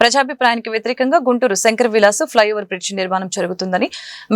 ప్రజాభిప్రాయానికి వ్యతిరేకంగా Guntur Shankar Vilas flyover bridge నిర్మాణం జరుగుతుందని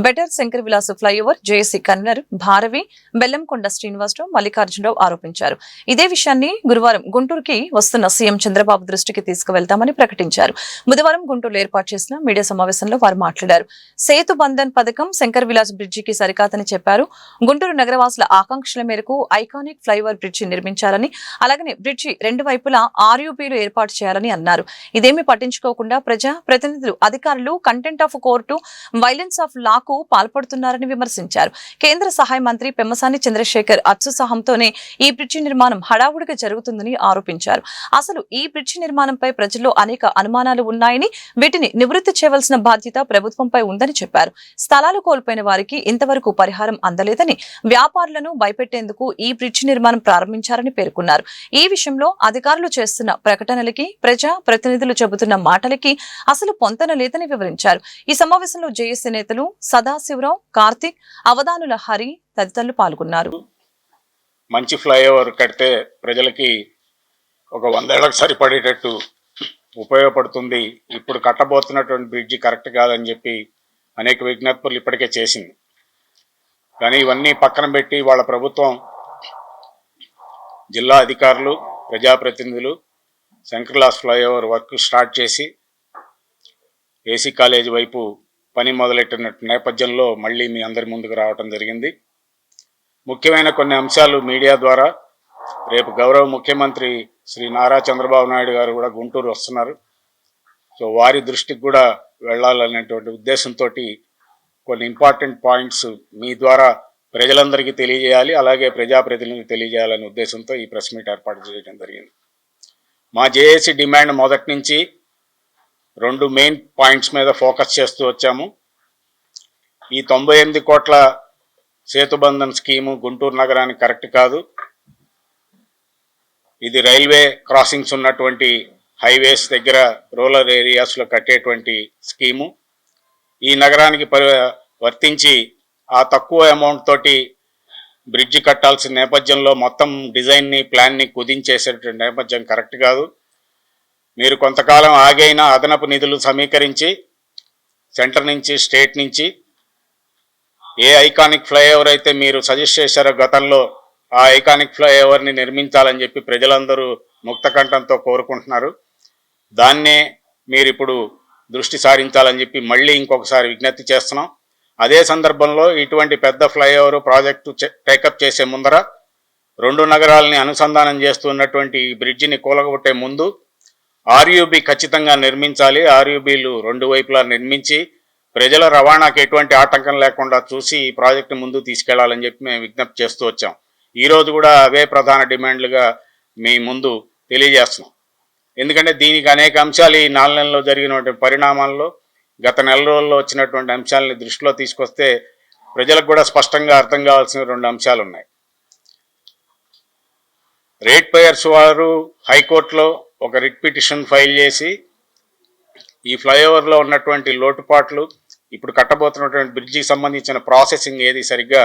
better Shankar Vilas flyover JAC convener Bharavi Bellamkonda Srinivasarao Mallikarjunarao ఆరోపించారు. ఇదే విషయాన్ని గురువారం గుంటూరుకి వస్తున్న సీఎం చంద్రబాబు దృష్టికి తీసుకువెళ్తామని ప్రకటించారు. బుధవారం గుంటూరులో ఏర్పాటు చేసిన మీడియా సమావేశంలో వారు మాట్లాడారు. సేతు బంధన్ పథకం శంకర్ విలాస్ బ్రిడ్జికి సరికాదని చెప్పారు. గుంటూరు నగరవాసుల ఆకాంక్షల మేరకు ఐకానిక్ ఫ్లైఓవర్ బ్రిడ్జి నిర్మించాలని అలాగనే బ్రిడ్జి రెండు వైపులా ఆర్యూబీలు ఏర్పాటు చేయాలని అన్నారు. ఇదేమి పట్టించుకోకుండా ప్రజా ప్రతినిధులు అధికారులు contempt of court violence of లాకు పాల్పడుతున్నారని విమర్శించారు. కేంద్ర సహాయ మంత్రి పెమ్మసాని చంద్రశేఖర్ అత్యుత్సాహంతోనే ఈ బ్రిడ్జి నిర్మాణం హడావుడిగా జరుగుతుందని ఆరోపించారు. అసలు ఈ బ్రిడ్జి నిర్మాణంపై ప్రజల్లో అనేక అనుమానాలు ఉన్నాయని వీటిని నివృత్తి చేయవలసిన బాధ్యత ప్రభుత్వంపై ఉందని చెప్పారు. స్థలాలు కోల్పోయిన వారికి ఇంతవరకు పరిహారం అందలేదని వ్యాపారులను భయపెట్టేందుకు ఈ బ్రిడ్జి నిర్మాణం ప్రారంభించారని పేర్కొన్నారు. ఈ విషయంలో అధికారులు చేస్తున్న ప్రకటనలకి ప్రజా ప్రతినిధులు చెబుతున్న మాటలకి అసలు పొంతన లేదని వివరించారు. ఈ సమావేశంలో జేఏసీ నేతలు సదాశివరావు కార్తిక్ అవధానుల హరి తదితరులు పాల్గొన్నారు. మంచి ఫ్లైఓవర్ కడితే ప్రజలకి ఒక వందేళ్ళకు సరిపడేటట్టు ఉపయోగపడుతుంది. ఇప్పుడు కట్టబోతున్నటువంటి బ్రిడ్జి కరెక్ట్ కాదని చెప్పి అనేక విజ్ఞప్తులు ఇప్పటికే చేసింది. కానీ ఇవన్నీ పక్కన పెట్టి వాళ్ళ ప్రభుత్వం జిల్లా అధికారులు ప్రజాప్రతినిధులు శంకర్లాస్ ఫ్లైఓవర్ వర్క్ స్టార్ట్ చేసి ఏసీ కాలేజీ వైపు పని మొదలెట్టిన నేపథ్యంలో మళ్ళీ మీ అందరి ముందుకు రావటం జరిగింది. ముఖ్యమైన కొన్ని అంశాలు మీడియా ద్వారా. రేపు గౌరవ ముఖ్యమంత్రి శ్రీ నారా చంద్రబాబు నాయుడు గారు కూడా గుంటూరు వస్తున్నారు. సో వారి దృష్టికి కూడా వెళ్ళాలనేటువంటి ఉద్దేశంతో కొన్ని ఇంపార్టెంట్ పాయింట్స్ మీ ద్వారా ప్రజలందరికీ తెలియజేయాలి అలాగే ప్రజాప్రతినిధులకు తెలియజేయాలనే ఉద్దేశంతో ఈ ప్రెస్ మీట్ ఏర్పాటు చేయడం జరిగింది. మా జేఏసీ డిమాండ్ మొదటి నుంచి రెండు మెయిన్ పాయింట్స్ మీద ఫోకస్ చేస్తూ వచ్చాము. ఈ తొంభై ఎనిమిది కోట్ల సేతుబంధన్ స్కీము గుంటూరు నగరానికి కరెక్ట్ కాదు. ఇది రైల్వే క్రాసింగ్స్ ఉన్నటువంటి హైవేస్ దగ్గర రూరల్ ఏరియాస్లో కట్టేటువంటి స్కీము. ఈ నగరానికి పరి వర్తించి ఆ తక్కువ అమౌంట్ తోటి బ్రిడ్జి కట్టాల్సిన నేపథ్యంలో మొత్తం డిజైన్ని ప్లాన్ని కుదించేసేటువంటి నేపథ్యం కరెక్ట్ కాదు. మీరు కొంతకాలం ఆగైనా అదనపు నిధులు సమీకరించి సెంటర్ నుంచి స్టేట్ నుంచి ఏ ఐకానిక్ ఫ్లైఓవర్ అయితే మీరు సజెస్ట్ చేశారో గతంలో ఆ ఐకానిక్ ఫ్లైఓవర్ని నిర్మించాలని చెప్పి ప్రజలందరూ ముక్తకంఠంతో కోరుకుంటున్నారు. దాన్నే మీరు ఇప్పుడు దృష్టి సారించాలని చెప్పి మళ్ళీ ఇంకొకసారి విజ్ఞప్తి చేస్తున్నాం. అదే సందర్భంలో ఇటువంటి పెద్ద ఫ్లైఓవర్ ప్రాజెక్టు టేకప్ చేసే ముందర రెండు నగరాలని అనుసంధానం చేస్తున్నటువంటి ఈ బ్రిడ్జిని కూలగొట్టే ముందు ఆర్యూబీ ఖచ్చితంగా నిర్మించాలి. ఆర్యూబీలు రెండు వైపులా నిర్మించి ప్రజల రవాణాకి ఎటువంటి ఆటంకం లేకుండా చూసి ఈ ప్రాజెక్టు ముందు తీసుకెళ్ళాలని చెప్పి మేము విజ్ఞప్తి చేస్తూ వచ్చాం. ఈరోజు కూడా అవే ప్రధాన డిమాండ్లుగా మీ ముందు తెలియజేస్తున్నాం. ఎందుకంటే దీనికి అనేక అంశాలు ఈ నాలుగు నెలల్లో జరిగినటువంటి పరిణామాల్లో గత నెల రోజుల్లో వచ్చినటువంటి అంశాలని దృష్టిలో తీసుకొస్తే ప్రజలకు కూడా స్పష్టంగా అర్థం కావాల్సిన రెండు అంశాలు ఉన్నాయి. రేట్ పేయర్స్ వారు హైకోర్టులో ఒక రిట్ పిటిషన్ ఫైల్ చేసి ఈ ఫ్లైఓవర్లో ఉన్నటువంటి లోటుపాట్లు ఇప్పుడు కట్టబోతున్నటువంటి బ్రిడ్జికి సంబంధించిన ప్రాసెసింగ్ ఏది సరిగ్గా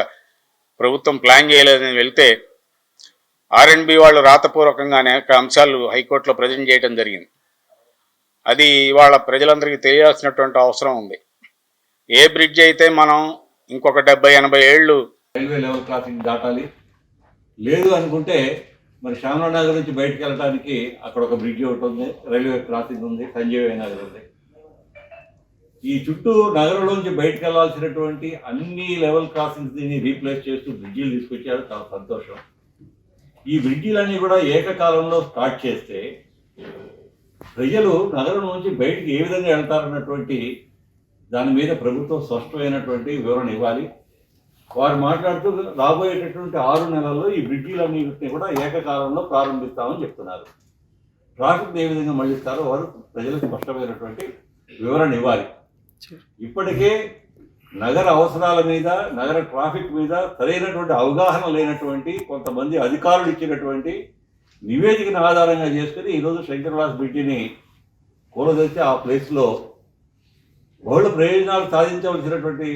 ప్రభుత్వం ప్లాన్ చేయలేదని వెళ్తే ఆర్ఎండ్బి వాళ్ళు రాతపూర్వకంగా అనేక అంశాలు హైకోర్టులో ప్రజెంట్ చేయడం జరిగింది. అది ఇవాళ ప్రజలందరికీ తెలియాల్సినటువంటి అవసరం ఉంది. ఏ బ్రిడ్జ్ అయితే మనం ఇంకొక డెబ్బై ఎనభై ఏళ్ళు రైల్వే లెవెల్ క్రాసింగ్ దాటాలి. లేదు అనుకుంటే మరి శ్యామలా నగర్ నుంచి బయటకు వెళ్ళడానికి అక్కడ ఒక బ్రిడ్జ్ ఒకటి ఉంది రైల్వే క్రాసింగ్ ఉంది సంజీవ నగర్ ఉంది. ఈ చుట్టూ నగరంలోంచి బయటకు వెళ్ళాల్సినటువంటి అన్ని లెవెల్ క్రాసింగ్స్ దీన్ని రీప్లేస్ చేస్తూ బ్రిడ్జీలు తీసుకొచ్చారు. చాలా సంతోషం. ఈ బ్రిడ్జీలన్నీ కూడా ఏకకాలంలో స్టార్ట్ చేస్తే ప్రజలు నగరం నుంచి బయటికి ఏ విధంగా వెళ్తారన్నటువంటి దాని మీద ప్రభుత్వం స్పష్టమైనటువంటి వివరణ ఇవ్వాలి. వారు మాట్లాడుతూ రాబోయేటటువంటి ఆరు నెలల్లో ఈ బ్రిడ్జీలన్నింటినీ కూడా ఏకకాలంలో ప్రారంభిస్తామని చెప్తున్నారు. ట్రాఫిక్ ఏ విధంగా మళ్ళిస్తారో వారు ప్రజలకు స్పష్టమైనటువంటి వివరణ ఇవ్వాలి. ఇప్పటికే నగర అవసరాల మీద నగర ట్రాఫిక్ మీద సరైనటువంటి అవగాహన లేనటువంటి కొంతమంది అధికారులు ఇచ్చినటువంటి నివేదికను ఆధారంగా చేసుకుని ఈరోజు శంకర్లాస్ బ్రిడ్జిని కూలదొచ్చి ఆ ప్లేస్లో బహుళ ప్రయోజనాలు సాధించవలసినటువంటి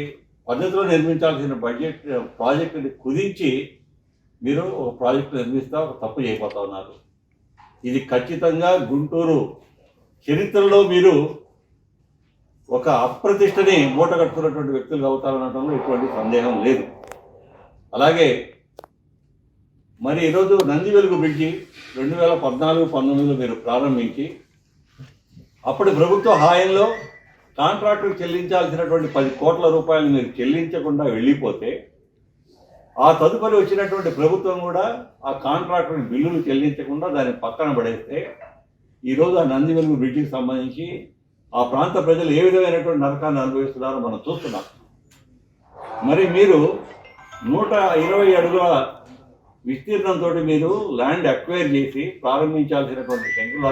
పద్ధతిలో నిర్మించాల్సిన బడ్జెట్ ప్రాజెక్టుని కుదించి మీరు ఒక ప్రాజెక్టు నిర్మిస్తా ఒక తప్పు చేయబోతా ఉన్నారు. ఇది ఖచ్చితంగా గుంటూరు చరిత్రలో మీరు ఒక అప్రతిష్టని మూట కట్టుకున్నటువంటి వ్యక్తులు అవుతారనడంలో ఎటువంటి సందేహం లేదు. అలాగే మరి ఈరోజు నంది వెలుగు బ్రిడ్జి రెండు వేల పద్నాలుగు పంతొమ్మిదిలో మీరు ప్రారంభించి అప్పటి ప్రభుత్వ హాయంలో కాంట్రాక్టులు చెల్లించాల్సినటువంటి పది కోట్ల రూపాయలు మీరు చెల్లించకుండా వెళ్ళిపోతే ఆ తదుపరి వచ్చినటువంటి ప్రభుత్వం కూడా ఆ కాంట్రాక్టుని బిల్లులు చెల్లించకుండా దాన్ని పక్కన పడేస్తే ఈరోజు ఆ నంది వెలుగు బ్రిడ్జికి సంబంధించి ఆ ప్రాంత ప్రజలు ఏ విధమైనటువంటి నరకాన్ని అనుభవిస్తున్నారో మనం చూస్తున్నాం. మరి మీరు నూట ఇరవై అడుగుల విస్తీర్ణంతో మీరు ల్యాండ్ అక్వైర్ చేసి ప్రారంభించాల్సినటువంటి శంకులా